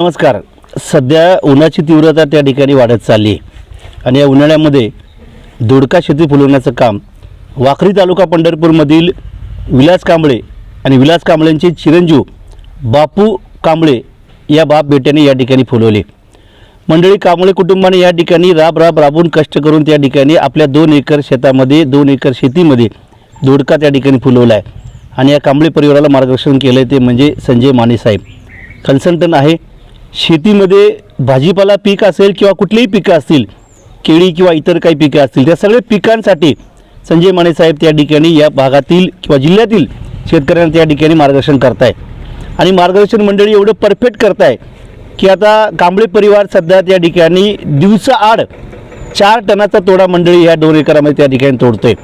नमस्कार. सध्या उन्हाची तीव्रता त्या ठिकाणी वाढत चालली आहे. आणि या उन्हाळ्यामध्ये दोडका शेती फुलवण्याचं काम वाखरी तालुका पंढरपूरमधील विलास कांबळे आणि विलास कांबळेंचे चिरंजीव बापू कांबळे या बाप बेट्याने या ठिकाणी फुलवले. मंडळी कांबळे कुटुंबाने या ठिकाणी राब राब राबून कष्ट करून त्या ठिकाणी आपल्या दोन एकर शेतामध्ये दोन एकर शेतीमध्ये दोडका त्या ठिकाणी फुलवला आहे. आणि या कांबळे परिवाराला मार्गदर्शन केलं आहे ते म्हणजे संजय माने साहेब. कन्सल्टंट आहे. शेतीमध्ये भाजीपाला पीक असेल किंवा कुठलीही पिकं असतील केळी किंवा इतर काही पिकं असतील त्या सगळ्या पिकांसाठी संजय माने साहेब त्या ठिकाणी या भागातील किंवा जिल्ह्यातील शेतकऱ्यांना त्या ठिकाणी मार्गदर्शन करताय आणि मार्गदर्शन मंडळी एवढं परफेक्ट करताय की आता कांबळे परिवार सध्या त्या ठिकाणी दिवसाआड चार टनाचा तोडा मंडळी या दोन एकरामध्ये त्या ठिकाणी तोडतोय.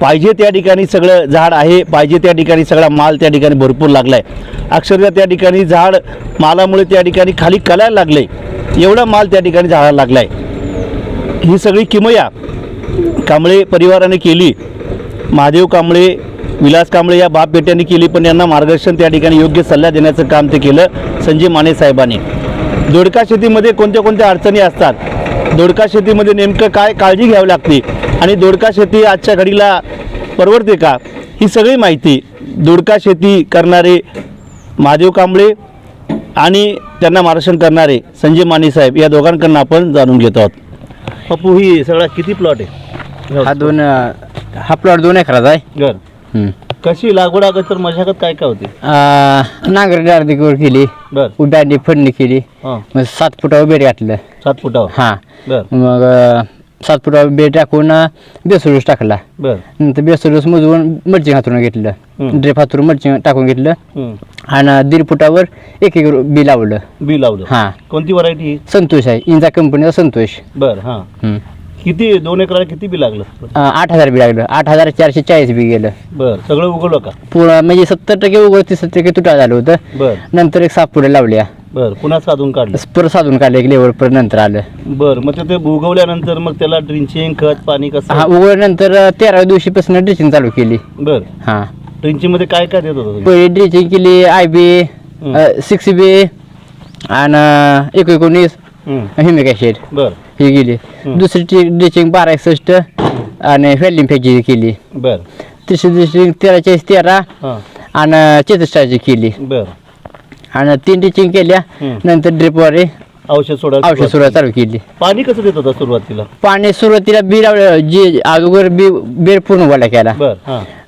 पाहिजे त्या ठिकाणी सगळं झाड आहे पाहिजे त्या ठिकाणी सगळा माल त्या ठिकाणी भरपूर लागला आहे अक्षरशः त्या ठिकाणी झाड मालामुळे त्या ठिकाणी खाली कलायला लागलं. आहे एवढा माल त्या ठिकाणी झाडाला लागला आहे ही सगळी किमया कांबळे परिवाराने केली. महादेव कांबळे विलास कांबळे या बाप बेट्यांनी केली पण यांना मार्गदर्शन त्या ठिकाणी योग्य सल्ला देण्याचं काम ते केलं संजय माने साहेबांनी. दोडका शेतीमध्ये कोणत्या कोणत्या अडचणी असतात? दोडका शेतीमध्ये नेमकं काय काळजी घ्यावी लागते आणि दोडका शेती आजच्या घडीला परवडते का? ही सगळी माहिती दोडका शेती करणारे महादेव कांबळे आणि त्यांना मार्गदर्शन करणारे संजय माने साहेब या दोघांकडून आपण जाणून घेतो आहोत. पप्पू ही सगळा किती प्लॉट आहे? हा दोन हा प्लॉट दोन एकराचा आहे. घर हम्म. कशी लागवड अगं तर मशागत काय काय होती? अं, अर्धी गोड केली बर. उड्डाणी फडणी केली हां. मग सात फुटावर बेड घातलं. सात फुटावर? हा. बर. मग अं, सात फुटावर बेड टाकून बेसरूस टाकला. बर. नंतर बेसरूस मजवून मर्चिंग हातरून घेतलं. ड्रेप हातरून मर्चिंग टाकून घेतलं. हम्म. आणि दीड फुटावर एक एक बी लावलं. बी लावलं. हा. कोणती व्हरायटी? संतोष आहे. इंजा कंपनीचा संतोष. बर हां. हम्म. किती दोन एकराला किती बी लागलं? अं, आठ हजार बी लागलं. आठ हजार चारशे चाळीस बी गेलं. बर सगळं उगवलं का? पूर्ण म्हणजे सत्तर टक्के उघड तीस टक्के तुटा झालं होतं. बर. नंतर एक साप पुढे लावल्या. बर पुन्हा साधून काढलं. परत साधून काढलं एक लेवल परत नंतर आलं. बर मग ते- ते उगवल्यानंतर मग त्याला ड्रिंचिंग खत पाणी हा कसं उघडल्यानंतर तेराव्या दिवशीपासून ड्रेसिंग चालू केली. बर. हा. ड्रिंचिंगमध्ये काय काय देत होता तुम्ही? पहिली ड्रेसिंग केली आय बी. सिक्स बी आणि एक एकोणीस. हिमिक ॲसिड बर. ही गेली. दुसरी ड्रेसिंग बारा एकसष्ट आणि फॅलिंग फॅची केली. बर. तिसरी ड्रेसिंग तेरा चाळीस तेरा आणि चेतस्टाची केली. बर. आणि तीन ड्रेसिंग केल्या. नंतर ड्रिपवारे औषध सोडा औषध सुरुवात चालू केली. पाणी कसं देत होता सुरुवातीला? पाणी सुरुवातीला बी लावलं जे अगोदर बी बेर पूर्ण गोळा केला. बर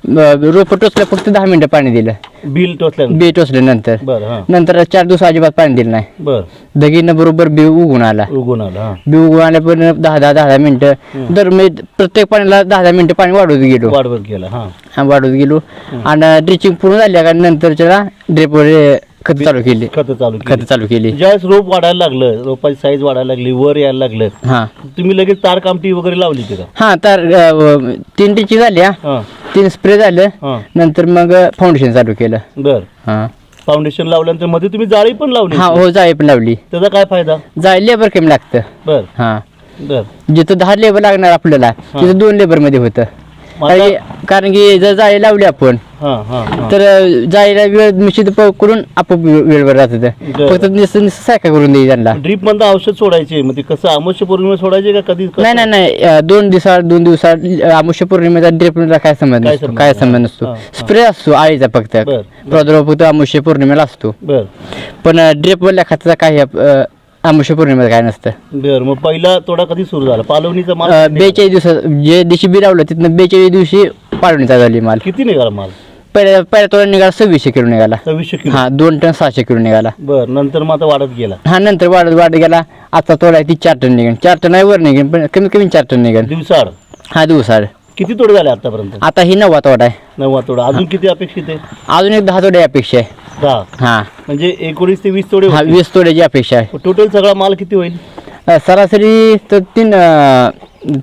रोप टोचलं फक्त दहा मिनिटं पाणी दिलं. बिल टोचल्यानंतर बी टोचलं नंतर. बर हां. नंतर चार दिवस अजिबात पाणी दिलं नाही. बर. दगीनं बरोबर बी उगून आला. उगवून आला हां. बी उगून आल्यापर्यंत दहा दहा दहा दहा मिनिटं. दर मी प्रत्येक पाण्याला दहा दहा मिनिटं पाणी वाढवत गेलो. वाढवत गेला हां. हा वाढवत गेलो. आणि ड्रिचिंग पूर्ण झाल्या का नंतर त्याला ड्रिपवर खत चालू केली. खत चालू खत चालू केली. ज्यावेळेस रोप वाढायला लागलं रोपाची साईज वाढायला लागली वर यायला लागलं हा. तुम्ही लगेच तार कामटी वगैरे लावली का? हा तर अं, तीन ड्रिचिंग झाल्या हां. तीन स्प्रे झालं हां. नंतर मग फाउंडेशन चालू केलं. बर. हा. फाउंडेशन लावल्यानंतरमध्ये तुम्ही जाळी पण लावली हा. हो जाळी पण लावली. त्याचा काय फायदा? जाळी लेबर कमी लागतं. बर. हा. बर. जिथं दहा लेबर लागणार आपल्याला तिथं दोन लेबरमध्ये होतं. कारण की- जर जाळी लावली आपण हां हां हां तर जाळीला वेळ निश्चित प- करून आपोआप वे- वेळेवर राहत बरं. फक्त सायका करून देईल त्यांना ड्रीप मधलं औषध सोडायचे मग ते कसं अमोश्य पौर्णिमा सोडायचे का कधी? नाही नाही नाही अं, दोन दिवसात दोन दिवसात अमुष्य पौर्णिमेचा ड्रेपला काय संबंध काय नसतो संबंध काय नाही. संबंध नसतो हा, हा. स्प्रे असतो आळीचा फक्त बरं. प्रादुर्भाव फक्त अमुष्य पौर्णिमेला असतो बर पण ड्रेपवरल्या खात्याचा काही अमुष्य पौर्णिमेला काय नसतं. बर मग पहिला तोडा कधी सुरू झाला? पालवणीचा माल अं? बेचाळीस दिवसात जे दिवशी बी लावलं तिथनं बेचाळीस दिवशी पाडवणीचा झाली माल. किती निघाला माल? पहिल्या पहिल्या तोडा निघाला सव्वीसशे किलो निघाला. सव्वीसशे किलो. हा दोन टन सहाशे किलो निघाला. बर नंतर मग आता वाढत गेला. हा नंतर वाढत वाढत गेला. आता तोडा ती चार टन निघेन चार टन आहे वर निघेन पण कमीत कमी चार टन निघेन दिवसाड हा दिवसाड किती तोडे झाले आतापर्यंत? आता ही नववा तोडा आहे. नववा तोडा. अजून किती अपेक्षित आहे? अजून एक दहा तोडे अपेक्षा आहे. दहा हा. म्हणजे एकोणीस ते वीस तोडे हा वीस तोड्याची अपेक्षा आहे. टोटल सगळा माल किती होईल? अ, सरासरी तर तीन अ,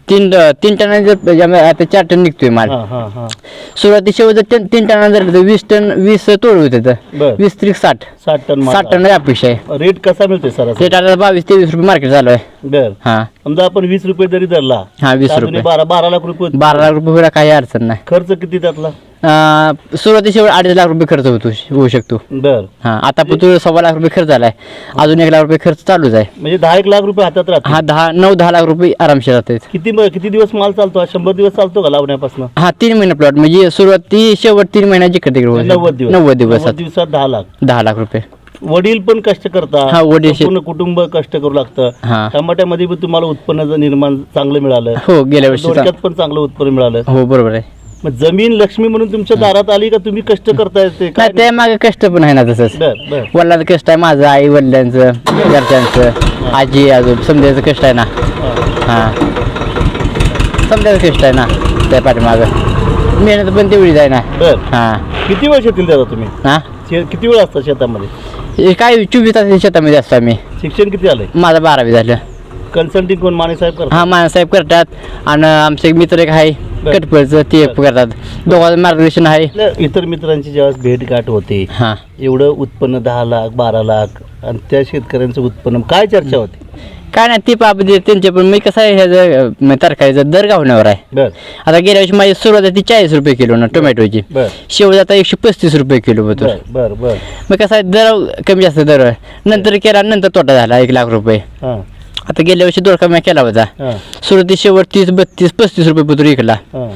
तीन तीन टन जर म्हणजे आता चार टन निघतोय माल. हा हा हा. सुरुवाती शेवट जर तीन- तीन टन जर वीस टन वीस तोड होते तर. बर. वीस त्रिक साठ. साठ टन साठ टन अपेक्षा आहे. रेट कसा मिळतोय सरासरी? ते आता बावीस तेवीस रुपये मार्केट चालू आहे. बर. हा. समजा आपण वीस रुपये जरी धरला हा वीस तर अजून रुपये. बारा बारा लाख रुपये. बारा लाख रुपये काही अडचण नाही. खर्च किती त्यातला? अं, सुरुवातीच्या वेळी अडीच लाख रुपये खर्च होतो होऊ शकतो. बर. हा आता पण तू सव्वा लाख रुपये खर्च झालाय. अजून एक लाख रुपये खर्च चालूच आहे. म्हणजे दहा एक लाख रुपये हातात राहते हा दहा नऊ दहा लाख रुपये आरामशीर राहतात. किती किती दिवस माल चालतो? हा शंभर दिवस चालतो का लावण्यापासून? हा तीन महिने प्लॉट म्हणजे सुरुवाती शेवट तीन महिन्याची तिकडे होऊ नव्वद. दिवस. नव्वद दिवसात. दिवसात दहा लाख. दहा लाख रुपये. वडील पण कष्ट करतात. हा, वडील शेत- पूर्ण कुटुंब कष्ट करू लागतं. टमाट्यामध्ये पण तुम्हाला उत्पन्न जर निर्माण चांगलं मिळालं. हो गेल्या वर्षी दोडक्यात पण चांगलं उत्पन्न मिळालं. हो बरोबर आहे. मग जमीन लक्ष्मी म्हणून तुमच्या दारात आली का तुम्ही कष्ट करताय ते? काय नाही त्या मागे कष्ट पण आहे ना तसंच. बर बर वडिलांचं कष्ट आहे माझं आई वडिलांचं घरच्यांचं आजी आजोब समजायचं कष्ट आहे ना. हा. हा. समजायचं कष्ट आहे ना त्या पाठीमागं. मेहनत पण तेवढीच आहे ना. बर. हा. किती वेळ शेतील दादा तुम्ही? हा? शे- किती वेळ असता शेतामध्ये? हे काय चोवीस तास शेतामध्ये असतो आम्ही. शिक्षण किती आलंय माझं बारावी झालं. कन्सल्टिंग कोण? माने साहेब करतात? हा मानसाहेब करतात. आणि आमचे एक मित्र एक आहे बरं. कटपळचं ते करतात. दोघांचं मार्गदर्शन आहे. आपल्या इतर मित्रांची ज्यावेळेस भेटगाठ होते हा. एवढं उत्पन्न दहा लाख बारा लाख आणि त्या शेतकऱ्यांचं उत्पन्न काय चर्चा होती? काय नाही ते पाप दे त्यांचे पण मी कसं आहे ह्याचं तरकारीचा दर गावण्यावर आहे. बर. आता गेल्या वर्षी माझी सुरुवात आहे ती चाळीस रुपये किलो ना टोमॅटोची. बर. शेवट आता एकशे पस्तीस रुपये किलो होतो. बर बर बर. मग कसं आहे दर कमी जास्त दर आहे. नंतर केला नंतर तोटा झाला एक लाख रुपये. हां. आता गेल्या वर्षी दोडका मी केला होता. हां. सुरुवाती शेवट तीस बत्तीस पस्तीस रुपये पत्र विकला. हां.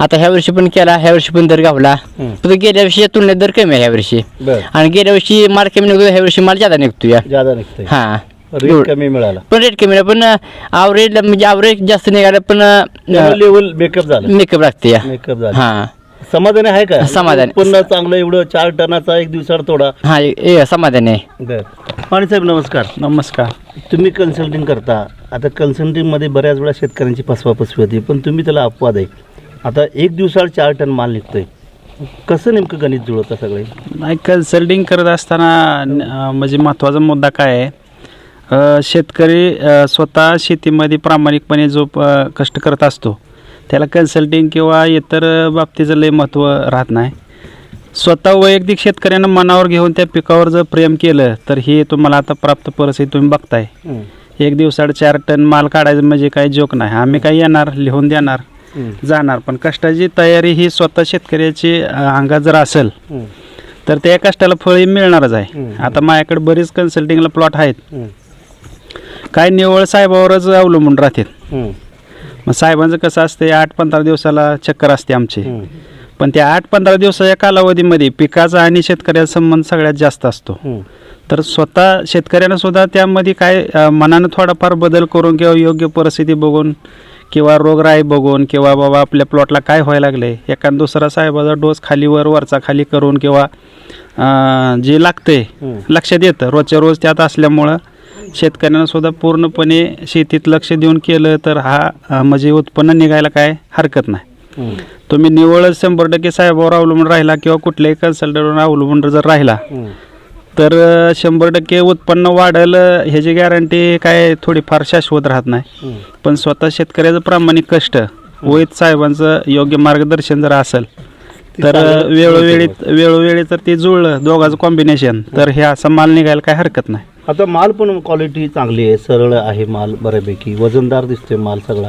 आता ह्या वर्षी पण केला ह्या वर्षी पण दर गावला. हम्म. फक्त गेल्या वर्षी तुलनेत दर कमी आहे ह्या वर्षी. बर. आणि गेल्या वर्षी माल कमी निघतो ह्या वर्षी माल जादा निघतो या ज्यादा निघतंय. हा. रेट कमी मिळाला. पण रेट कमी पण आवरेज म्हणजे आवरेज जास्त निघालं पण लेवल मेकअप झालं. मेकअप लागते या. मेकअप झालं. हा. समाधानी आहे का? समाधानी. उत्पन्न चांगलं एवढं चार टनाचा एक दिवसाड तोडा. हा ए समाधान आहे. बर. पाणी साहेब नमस्कार. नमस्कार. तुम्ही कन्सल्टिंग करता. आता कन्सल्टिंगमध्ये बऱ्याच वेळा शेतकऱ्यांची फसवाफसवी होती पण तुम्ही त्याला अपवाद आहे. आता एक दिवसाड चार टन माल निघतोय. कसं नेमकं गणित जुळतं सगळे? नाही कन्सल्टिंग करत असताना अं, म्हणजे महत्त्वाचा मुद्दा काय आहे? शेतकरी स्वतः शेतीमध्ये प्रामाणिकपणे जो कष्ट करत असतो. त्याला कन्सल्टिंग किंवा इतर बाबतीचं लय महत्त्व राहत नाही. स्वतः वैयक्तिक शेतकऱ्यानं मनावर घेऊन त्या पिकावर जर प्रेम केलं तर ही तुम्हाला आता प्राप्त परिस्थिती तुम्ही बघताय. एक दिवसाड चार टन माल काढायचं म्हणजे काही जोक नाही. आम्ही काही येणार लिहून देणार जाणार. पण कष्टाची तयारी ही स्वतः शेतकऱ्याची अंगात जर असेल तर त्या कष्टाला फळ ही मिळणारच आहे. आता माझ्याकडे बरीच कन्सल्टिंगला प्लॉट आहेत. काय निवळ साहेबावरच अवलंबून राहतात. मग साहेबांचं कसं असते आठ पंधरा दिवसाला चक्कर असते आमची. पण त्या आठ पंधरा दिवसाच्या कालावधीमध्ये पिकाचा आणि शेतकऱ्याचा संबंध सगळ्यात जास्त असतो. तर स्वतः शेतकऱ्यानं सुद्धा त्यामध्ये काय अ, मनानं थोडाफार बदल करून किंवा योग्य परिस्थिती बघून किंवा रोगराई बघून किंवा बाबा आपल्या प्लॉटला काय व्हायला लागले एखाद दुसरा साहेबाचा डोस खालीवर वरचा खाली करून किंवा अ, जे लागते हम्म. लक्षात येतं. रोजच्या रोज त्यात असल्यामुळं शेतकऱ्यांना सुद्धा पूर्णपणे शेतीत लक्ष देऊन केलं तर हा म्हणजे उत्पन्न निघायला काय हरकत नाही. तुम्ही निवळच शंभर टक्के साहेबावर अवलंबून राहिला किंवा कुठल्याही कन्सल्टंटवर अवलंबून जर राहिला तर शंभर टक्के उत्पन्न वाढेल ह्याची गॅरंटी काय थोडीफार शाश्वत राहत नाही. पण स्वतः शेतकऱ्याचं प्रामाणिक कष्ट वैद साहेबांचं योग्य मार्गदर्शन जर असेल तर वेळोवेळी. वेळोवेळी तर ते जुळलं दोघांचं कॉम्बिनेशन तर हे असा माल निघायला काय हरकत नाही. आता माल पण क्वालिटी चांगली आहे सरळ आहे माल बऱ्यापैकी वजनदार दिसतोय माल सगळा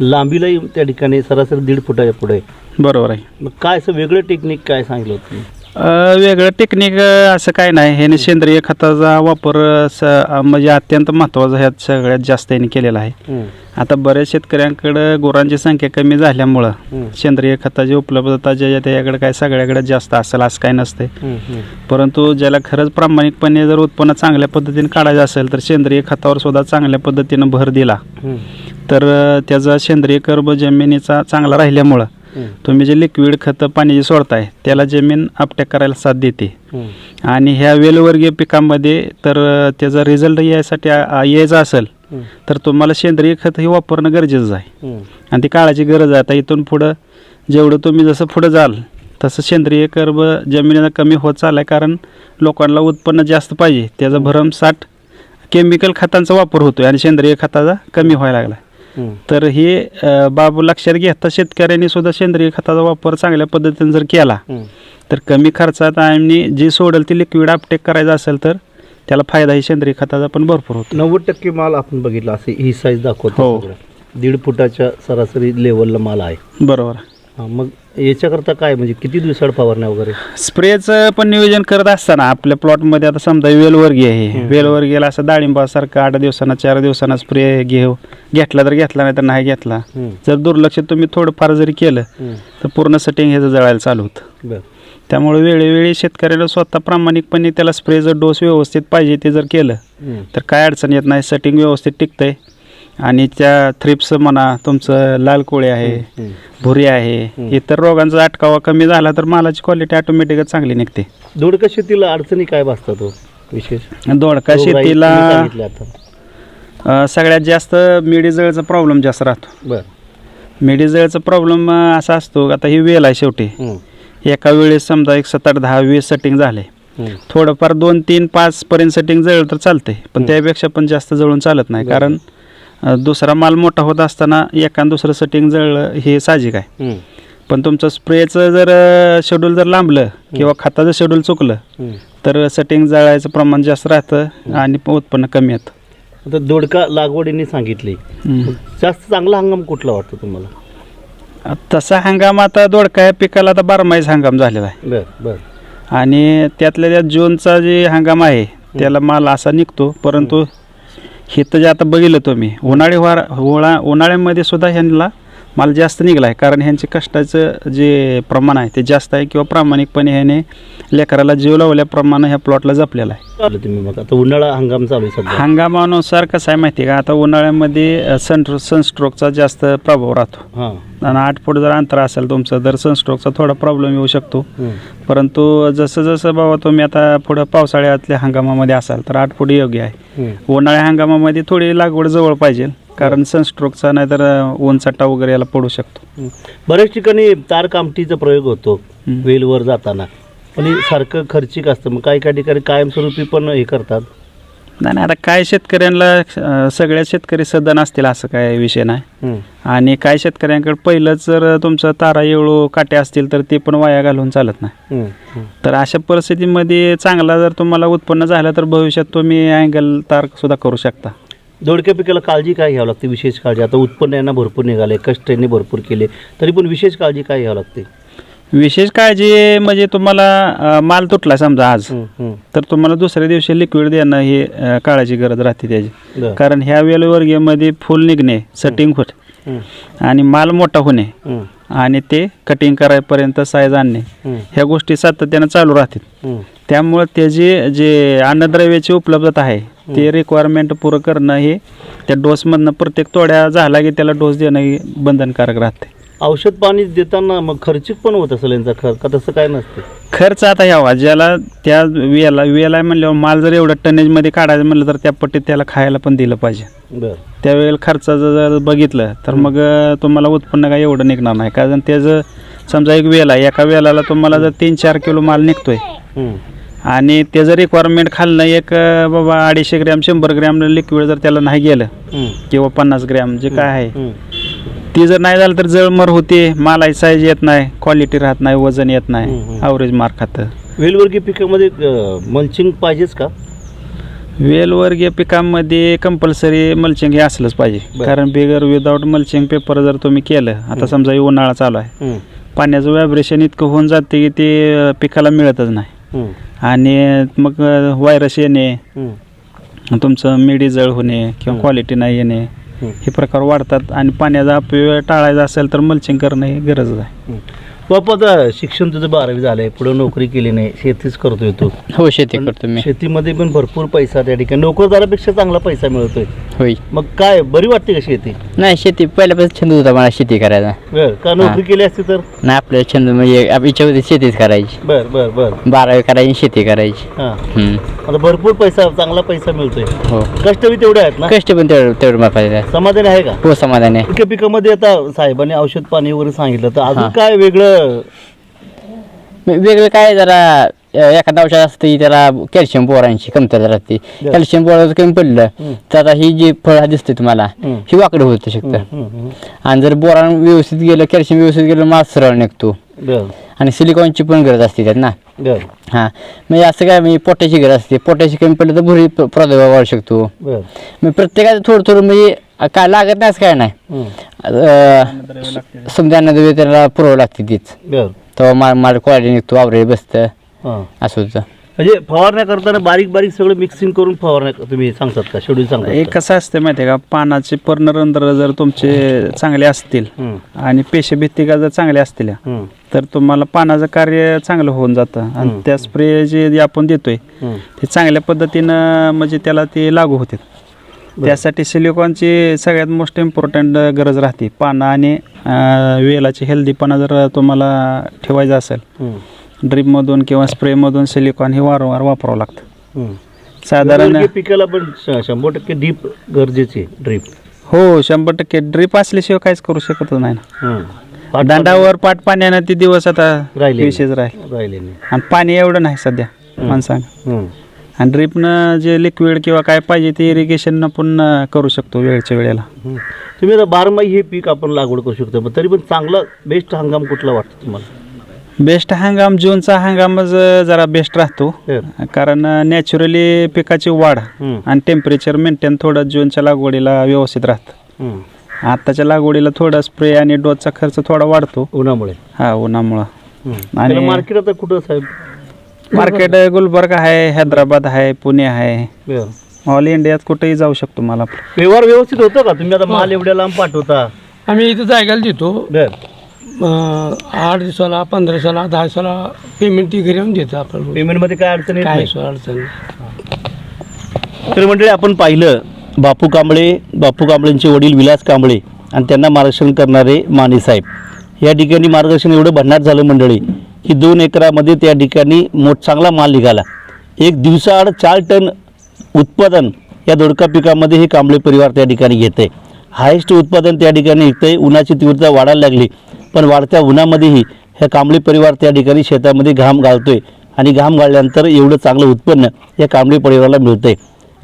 लांबीलाही त्या ठिकाणी सरासरी दीड फुटाच्या पुढे. बरोबर आहे मग काय असं वेगळं टेक्निक काय सांगितलं होतं तुम्ही? वेगळं टेक्निक असं काय नाही. ह्याने सेंद्रिय खताचा वापर स अ, म्हणजे अत्यंत महत्त्वाचा ह्यात सगळ्यात जास्त याने केलेला आहे. आता बऱ्याच शेतकऱ्यांकडं गुरांची संख्या कमी झाल्यामुळं. सेंद्रिय खताची उपलब्धता ज्याच्या त्याच्याकडे काय सगळ्याकडे जास्त असेल असं काय नसते परंतु ज्याला खरंच प्रामाणिकपणे जर उत्पन्न चांगल्या पद्धतीने काढायचं असेल तर सेंद्रिय खतावर सुद्धा चांगल्या पद्धतीनं भर दिला. तर अ, त्याचा सेंद्रिय कर्ब जमिनीचा चांगला राहिल्यामुळं तुम्ही जे लिक्विड खतं पाणी जे सोडताय त्याला जमीन आपट्या करायला साथ देते. आणि ह्या वेलवर्गीय पिकांमध्ये तर त्याचा रिझल्ट यायसाठी यायचा असेल तर तुम्हाला सेंद्रिय खत हे वापरणं गरजेचं आहे. आणि ती काळाची गरज आहे. आता इथून पुढं जेवढं तुम्ही जसं पुढं जाल तसं सेंद्रिय कर्ब जमिनीला कमी होत चाललं आहे कारण लोकांना उत्पन्न जास्त पाहिजे. त्याचा भरमसाठ केमिकल खतांचा वापर होतो आणि सेंद्रिय खताचा कमी व्हायला लागला तर हे बाब लक्षात घेता शेतकऱ्यांनी सुद्धा सेंद्रिय खताचा वापर चांगल्या पद्धतीने जर केला तर कमी खर्चात आणि जी सोडेल ती लिक्विड अपटेक करायचं असेल तर त्याला फायदाही सेंद्रिय खताचा पण भरपूर होतो. नव्वद टक्के माल आपण बघितला असे ही साईज दाखवतो हो. दीड फुटाच्या सरासरी लेवलला माल आहे. बरोबर. हा, मग याच्याकरता काय म्हणजे किती दिवसाड फवारण्या वगैरे? स्प्रेचं पण नियोजन करत असताना आपल्या प्लॉटमध्ये आता समजा वेलवर्गीय आहे. वेलवर्गीला असं डाळिंबासारखं आठ दिवसांना चार दिवसांना स्प्रे घेऊ. घेतला तर घेतला नाही तर नाही घेतला. जर दुर्लक्ष तुम्ही थोडंफार जरी केलं. तर पूर्ण सेटिंग ह्याचं जळायला चालू होतं. त्यामुळे वेळोवेळी शेतकऱ्याला स्वतः प्रामाणिकपणे त्याला स्प्रेचं डोस व्यवस्थित पाहिजे ते जर केलं. तर काय अडचण येत नाही. सेटिंग व्यवस्थित टिकतंय. आणि त्या थ्रिप्स म्हणा तुमचं लाल कोळी आहे. भुरी आहे इतर रोगांचा अटकावा कमी झाला तर मालाची क्वालिटी ऑटोमॅटिकच चांगली निघते. दोडका शेतीला अडचणी काय भासतात हो विशेष? दोडका शेतीला सगळ्यात जास्त मिडीजळचा प्रॉब्लेम जास्त राहतो. मिडीजळचा प्रॉब्लेम असा असतो आता ही वेल आहे शेवटी. एका वेळेस समजा एक सात आठ दहा वीस सेटिंग झाले. थोडंफार दोन तीन पाच पर्यंत सेटिंग जळलं तर चालतंय. पण त्यापेक्षा पण जास्त जळून चालत नाही. कारण दुसरा माल मोठा होत असताना एका आणि दुसरं सेटिंग जळलं हे साहजिक आहे. पण तुमचं स्प्रेचं जर शेड्यूल जर लांबलं किंवा खताचं शेड्यूल चुकलं. तर सेटिंग जळायचं प्रमाण जास्त राहतं आणि उत्पन्न कमी येतं. आता दोडका लागवडीने सांगितली. जास्त चांगला हंगाम कुठला वाटतो तुम्हाला? तसा हंगाम आता दोडका या पिकाला आता बारमाहीच हंगाम झालेला आहे. बर बर. आणि त्यातल्या त्यात जूनचा जे हंगाम आहे त्याला माल असा निघतो परंतु हे तर जे आता बघितलं तुम्ही उन्हाळी वार उन्हा उन्हाळ्यामध्ये सुद्धा ह्यांना माल जास्त निघाला आहे कारण ह्यांचे कष्टाचं जे प्रमाण आहे ते जास्त आहे किंवा प्रामाणिकपणे ह्याने लेकराला जीव लावल्याप्रमाणे ह्या प्लॉटला जपलेला आहे. आलं तुम्ही मग आता उन्हाळा हंगाम चालू आहे सध्या. हंगामानुसार कसं आहे माहिती आहे का? आता उन्हाळ्यामध्ये सन सनस्ट्रोकचा जास्त प्रभाव राहतो. हां. आणि आठ फूट जर अंतर असेल तुमचं तर सनस्ट्रोकचा थोडा प्रॉब्लेम येऊ शकतो. परंतु जसं जसं बाबा तुम्ही आता पुढं पावसाळ्यातल्या हंगामामध्ये असाल तर आठ फूट योग्य आहे. उन्हाळ्या हंगामामध्ये थोडी लागवड जवळ पाहिजे. कारण सनस्ट्रोकचा नाहीतर ऊनचट्टा वगैरे याला पडू शकतो. बऱ्याच ठिकाणी तार कामटीचा प्रयोग होतो. वेलवर जाताना पण हे सारखं खर्चिक असतं मग काही काही ठिकाणी कायमस्वरूपी पण हे करतात नाही नाही आता काय शेतकऱ्यांना सगळ्या शेतकरी सदन असतील असं काय विषय नाही. आणि काय शेतकऱ्यांकडे पहिलंच जर तुमचं तारा येळू काटे असतील तर ते पण वाया घालून चालत नाही. तर अशा परिस्थितीमध्ये चांगला जर तुम्हाला उत्पन्न झालं तर भविष्यात तुम्ही अँगल तार सुद्धा करू शकता दोडक्या पिकाला काळजी काय घ्यावं लागते विशेष काळजी आता उत्पन्न यांना भरपूर निघाले कष्ट यांनी भरपूर केले तरी पण विशेष काळजी काय घ्यावं लागते विशेष काळजी म्हणजे तुम्हाला अं, माल तुटला समजा आज. तर तुम्हाला दुसऱ्या दिवशी लिक्विड देणं ही अं, काळाची गरज राहते त्याची बरं. कारण ह्या वेलवर्गीयमध्ये फुल निघणे सटिंग होत हम्म. आणि माल मोठा होणे. आणि ते कटिंग करायपर्यंत साईज आणणे. ह्या गोष्टी सातत्यानं चालू राहतील. त्यामुळं त्याची जे अन्नद्रव्याची उपलब्धता आहे ते रिक्वायरमेंट पुरं करणं हे त्या डोसमधनं प्रत्येक तोड्या झाला की त्याला डोस देणं हे बंधनकारक राहते. औषध पाणी देताना मग खर्चिक पण होत असेल यांचा खर्च? का तसं काय नसते? खर्च आता यावा ज्याला त्या वेला वेल म्हणल्यावर माल जर एवढं टनेजमध्ये काढायचं म्हणलं तर त्या पट्टीत त्याला खायला पण दिलं पाहिजे. बर. त्यावेळेला खर्चाचं जर बघितलं तर मग तुम्हाला उत्पन्न काय एवढं निघणार नाही. कारण त्याचं समजा एक वेल एका वेलाला तुम्हाला जर तीन चार किलो माल निघतोय. हम्म. आणि त्याचं रिक्वायरमेंट खालनं एक बाबा अडीचशे ग्रॅम शंभर ग्रॅम लिक्विड जर त्याला नाही गेलं. किंवा पन्नास ग्रॅम जे काय आहे. ती जर नाही झालं तर जळमर होते मालाची साईज येत नाही क्वालिटी राहत नाही वजन येत नाही. ॲव्हरेज मार्क खातं वेलवर्गीय पिकामध्ये मल्चिंग पाहिजेच का वेलवर्गीय पिकांमध्ये कंपल्सरी मल्चिंग हे असलंच पाहिजे. कारण बिगर विदाऊट मल्चिंग पेपर जर तुम्ही केलं आता समजा उन्हाळा चालू आहे. पाण्याचं व्हायब्रेशन इतकं होऊन जाते की ते पिकाला मिळतच नाही. आणि मग व्हायरस येणे. तुमचं मिडी जळ होणे किंवा क्वालिटी नाही येणे. हे प्रकार वाढतात आणि पाण्याचा अपव्यय टाळायचा असेल तर मल्चिंग करणं ही गरज आहे. बापा आता शिक्षण तुझं बारावी झालंय. पुढे नोकरी केली नाही. शेतीच करतोय तू. हो शेती करतो मी. शेतीमध्ये पण भरपूर पैसा त्या ठिकाणी. नोकरदारापेक्षा चांगला पैसा मिळतोय. होय. मग काय बरी वाटते का शेती? नाही शेती पहिल्यापासून छंद होता मला शेती करायचा बर का नोकरी केली असती तर? नाही आपल्या छंद म्हणजे आप- इच्छा होती शेतीच करायची. बर बर बर. बारावी करायची शेती करायची. हा. हम्म. आता भरपूर पैसा चांगला पैसा मिळतोय. हो. कष्ट बी तेवढे आहेत ना? कष्ट पण तेवढं तेवढं मापायचं समाधान आहे का? हो समाधान आहे. पिका पिकामध्ये आता साहेबांनी औषध पाणी वगैरे सांगितलं. तर अजून. काय वेगळं वेगळं काय जरा एखादा औषध असतं त्याला कॅल्शियम बोरांची कमतरता राहते. कॅल्शियम बोरा कमी पडलं. तर आता ही जी फळ दिसते तुम्हाला. ही वाकडं होतं शकतं. आणि जर बोरान व्यवस्थित गेलं कॅल्शियम व्यवस्थित गेलं माल सरळ निघतो आणि सिलिकॉनची पण गरज असते त्यात ना बर. हां. म्हणजे असं काय म्हणजे पोट्याची गरज असते. पोट्याची कमी पडलं तर भुरी प्रादुर्भाव वाढू शकतो. बर. मग प्रत्येकाचं थोडं थोडं म्हणजे काय लागत नाही असं काय नाही. हं. अं, समजा अन्नद्रव्य त्याला पुरवावं लागते तीच. बर. तेव्हा माल माल क्वालिटी निघतो आवरे बसतं. हां. असं होतं. म्हणजे फवारण्या करताना बारीक बारीक सगळं मिक्सिंग करून फवारण्या तुम्ही सांगतात का शेड्यूल सांगतात एक कसं असतं माहिती आहे का पानाचे पर्णरंध्र जर तुमचे चांगले असतील हं. आणि पेशभित्तिका जर चांगल्या असतील हं. तर तुम्हाला पानाचं कार्य चांगलं होऊन जातं आणि त्या स्प्रे जे जे आपण देतोय हं. ते चांगल्या पद्धतीनं म्हणजे त्याला ते लागू होते त्यासाठी सिलिकॉनची सगळ्यात मोस्ट इम्पॉर्टंट गरज राहते पानं आणि अं, वेलाची हेल्दीपणा जर तुम्हाला ठेवायचा असेल हं. ड्रीपमधून किंवा स्प्रेमधून सिलिकॉन हे वारंवार वापरावं लागतं. साधारण पिकाला पण शंभर टक्के डीप गरजेची ड्रीप. हो शंभर टक्के. ड्रीप असल्याशिवाय काहीच करू शकत नाही ना. दांडावर पाट पाण्यानं ते दिवस आता राहिले. विशेष राहील. आणि पाणी एवढं नाही सध्या माणसांना. आणि ड्रीपनं जे लिक्विड किंवा काय पाहिजे ते इरिगेशननं पण करू शकतो वेळच्या वेळेला. हं. तुम्ही आता बारमाही हे पीक आपण लागवड करू शकतो तरी पण चांगला बेस्ट हंगाम कुठला वाटतो तुम्हाला? बेस्ट हंगाम जूनचा हंगामच जरा बेस्ट राहतो. हं. कारण नॅचरली पिकाची वाढ हं. आणि टेम्परेचर मेंटेन थोडं जूनच्या लागवडीला व्यवस्थित राहतं. हं. आताच्या लागवडीला थोडा स्प्रे आणि डोसचा खर्च थोडा वाढतो. उन्हामुळे. हा उन्हामुळं. आणि मार्केट आता कुठं साहेब? मार्केट गुलबर्ग आहे हैदराबाद आहे पुणे आहे. ऑल इंडियात कुठेही जाऊ शकतो मला व्यवहार व्यवस्थित होतो का? तुम्ही आता माल एवढ्या लांब पाठवता. आम्ही इथं जायला देतो. आठ दिवसाला पंधरा दिवसाला दहा दिवसाला पेमेंट ती घरी देतो आपण. पेमेंटमध्ये काय अडचण येत काय नाही? सो अडचण नाही. तर मंडळी आपण पाहिलं बापू कांबळे बापू कांबळेंचे वडील विलास कांबळे आणि त्यांना मार्गदर्शन करणारे माने साहेब. या ठिकाणी मार्गदर्शन एवढं भन्नाट झालं मंडळी की दोन एकरामध्ये त्या ठिकाणी मोठ चांगला माल निघाला. एक दिवसाआड चार टन उत्पादन या दोडका पिकामध्ये हे कांबळे परिवार त्या ठिकाणी घेते हायेस्ट उत्पादन त्या ठिकाणी निघतंय उन्हाची तीव्रता वाढायला लागली. पण वाढत्या उन्हामध्येही ह्या कांबळी परिवार त्या ठिकाणी शेतामध्ये घाम घालतोय. आणि घाम गाळल्यानंतर एवढं चांगलं उत्पन्न या कांबळी परिवाराला मिळतं आहे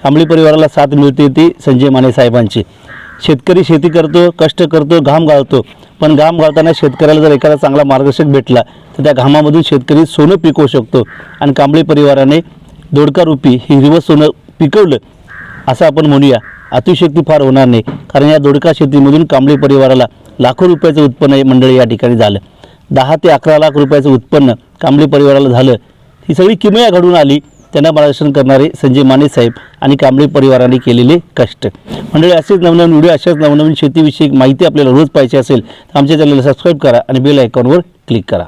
कांबळी परिवाराला साथ मिळते ती संजय माने साहेबांची. शेतकरी शेती करतो कष्ट करतो घाम गाळतो पण घाम गाळताना शेतकऱ्याला जर एखादा चांगला मार्गदर्शक भेटला तर त्या घामामधून शेतकरी सोनं पिकवू शकतो. आणि कांबळी परिवाराने दोडका रुपी हिरवं सोनं पिकवलं असं आपण म्हणूया. अतिशक्ती फार होणार नाही. कारण या दोडका शेतीमधून कांबळी परिवाराला लाखो रुपयाचं उत्पन्न हे मंडळी या ठिकाणी झालं. दहा ते अकरा लाख रुपयाचं उत्पन्न कांबळे परिवाराला झालं. ही सगळी किमया घडून आली. त्यांना मार्गदर्शन करणारे संजय माने साहेब आणि कांबळे परिवाराने केलेले कष्ट. मंडळी असेच नवनवीन व्हिडिओ अशाच नवनवीन शेतीविषयक माहिती आपल्याला रोज पाहिजे असेल तर आमच्या चॅनलला सबस्क्राईब करा आणि बेल आयकॉनवर क्लिक करा.